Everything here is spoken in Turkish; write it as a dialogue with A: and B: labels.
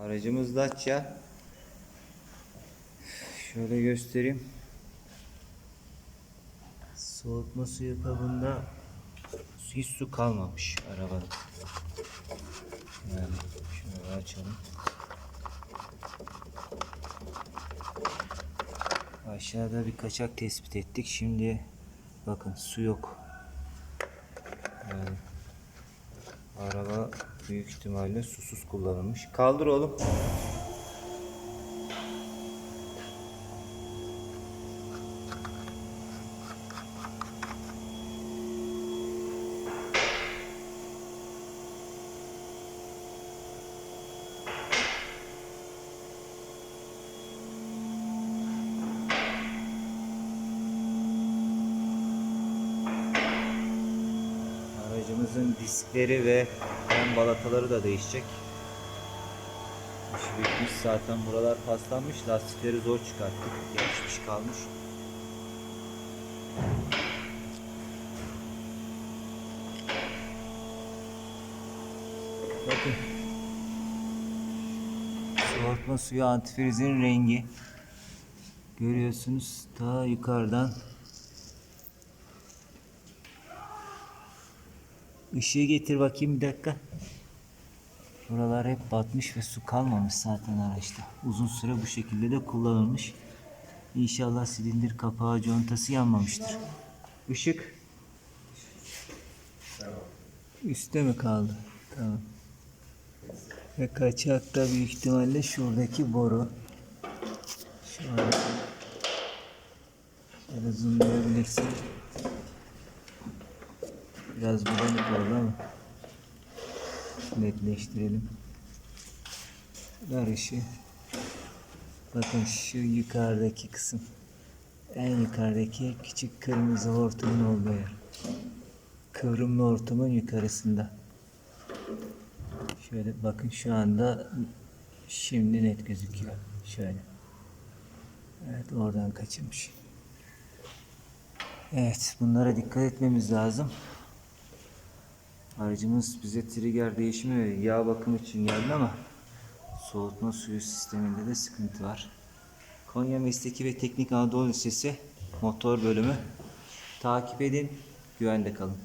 A: Aracımız Dacia. Şöyle göstereyim. Soğutma suyu kabında hiç su kalmamış arabada. Yani şöyle açalım. Aşağıda bir kaçak tespit ettik. Şimdi bakın su yok. Yani araba büyük ihtimalle susuz kullanılmış. Kaldır oğlum. Aracımızın diskleri ve ön balataları da değişecek. İşi bitmiş zaten buralar paslanmış. Lastikleri zor çıkarttık. Yapışmış kalmış. Bakın. Soğutma suyu antifrizin rengi. Görüyorsunuz ta yukarıdan Işığı getir bakayım bir dakika. Buralar hep batmış ve su kalmamış zaten araçta. Uzun süre bu şekilde de kullanılmış. İnşallah silindir kapağı contası yanmamıştır. Işık. Üste mi kaldı? Tamam. Ve kaçak da büyük ihtimalle şuradaki boru. Şöyle. Şöyle zoomlayabilirsin. Biraz bulanık oldu ama netleştirelim. Ver ışığı. Bakın şu yukarıdaki kısım. En yukarıdaki küçük kırmızı hortumun olduğu yer. Kıvrımlı hortumun yukarısında. Şöyle bakın şu anda şimdi net gözüküyor. Şöyle. Evet oradan kaçırmış. Evet bunlara dikkat etmemiz lazım. Aracımız bize trigger değişimi ve yağ bakımı için geldi ama soğutma suyu sisteminde de sıkıntı var. Konya Mesleki ve Teknik Anadolu Lisesi motor bölümü takip edin, güvende kalın.